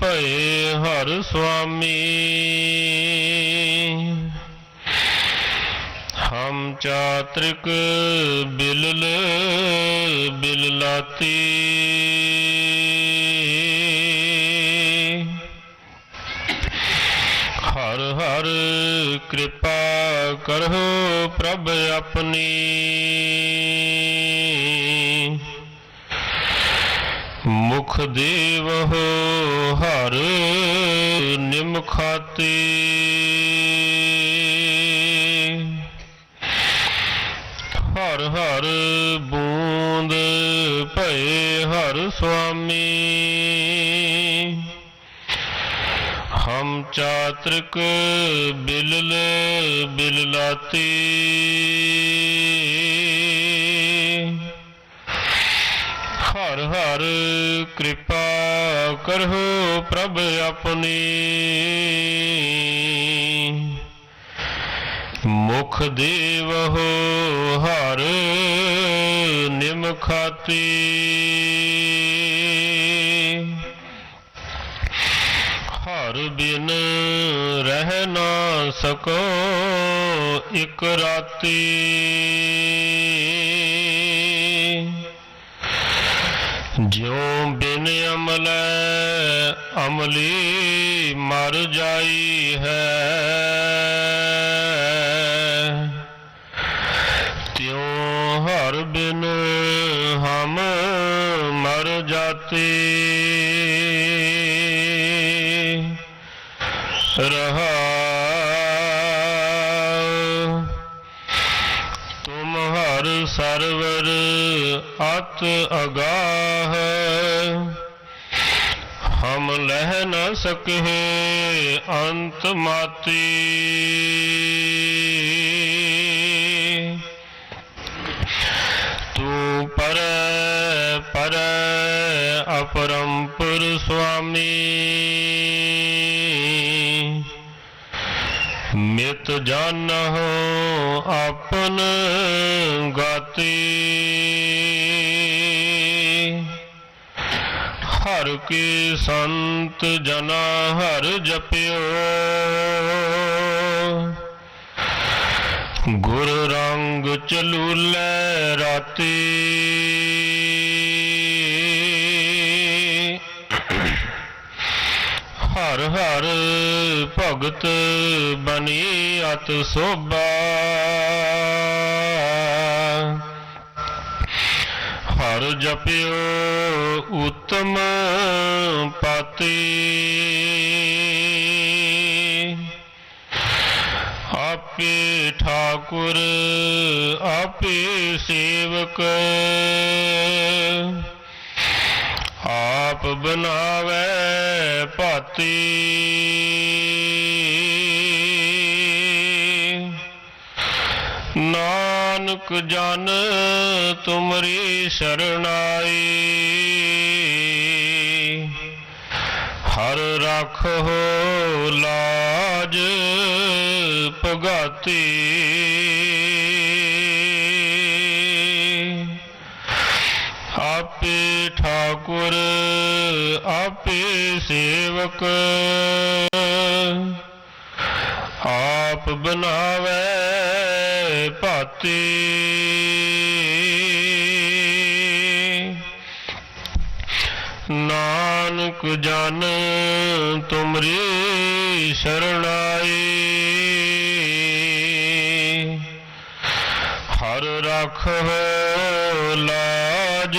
ਭਏ ਹਰ ਸੁਆਮੀ ਹਮ ਚਾਤ੍ਰਿਕ ਬਿਲਲ ਬਿਲਲਾਤੀ ਹਰ ਹਰ ਕਿਰਪਾ ਕਰੋ ਪ੍ਰਭ ਆਪਣੀ। ਮੁਖ ਦੇਵ ਹੋ ਹਰ ਨਿਮਖਾਤੀ ਹਰ ਹਰ ਬੂੰਦ ਭਏ ਹਰ ਸੁਆਮੀ। ਹਮ ਚਾਤ੍ਰਿਕ ਬਿਲਲ ਬਿਲਲਾਤੀ ਹਰ ਹਰ ਕਿਰਪਾ ਕਰੋ ਪ੍ਰਭ ਆਪਣੀ। ਮੁਖ ਦੇਵ ਹੋ ਹਰ ਨਿਮਖਾਤੀ ਹਰ ਬਿਨ ਰਹਿ ਨਾ ਸਕੋ ਇਕ ਰਾਤੀ। ਜਿਉ ਬਿਨ ਅਮਲੈ ਅਮਲੀ ਮਰ ਜਾਈ ਹੈ। ਤਿਉ ਹਰ ਬਿਨ ਹਮ ਮਰ ਜਾਤੇ। ਰਹਾ ਸਰਵਰ ਅਤ ਅਗਾਹ ਹਮ ਲਹਿ ਨ ਸਕਹਿ ਅੰਤ ਮਾਤੀ ਤੂੰ ਪਰ ਪਰ ਅਪਰੰਪਰ ਸੁਆਮੀ ਮਿਤ ਜਾਣਹੁ ਆਪਨ ਗਾਤੀ। ਹਰ ਕੇ ਸੰਤ ਜਨਾ ਹਰ ਜਪਿਓ। ਗੁਰ ਰੰਗ ਚਲੂ ਲੈ ਰਾਤੀ। ਹਰ ਹਰ ਭਗਤ ਬਣੀ ਅਤ ਸੋਭਾ। ਹਰ ਜਪਿਓ ਉਤਮ ਪਾਤੀ। ਆਪੇ ਠਾਕੁਰ ਆਪੇ ਸੇਵਕ। ਆਪ ਬਣਾਵੇ ਭਾਤੀ। ਨਾਨਕ ਜਨ ਤੁਮਰੀ ਸ਼ਰਣਾਈ। ਹਰ ਰੱਖੋ ਲਾਜ ਭਗਤੀ। ਠਾਕੁਰ ਆਪੇ ਸੇਵਕ। ਆਪ ਬਨਾਵੇ ਭਾਤੀ। ਨਾਨਕ ਜਨ ਤੁਮਰੀ ਸ਼ਰਣਾਈ। ਹਰ ਰੱਖੋ ਲਾਜ।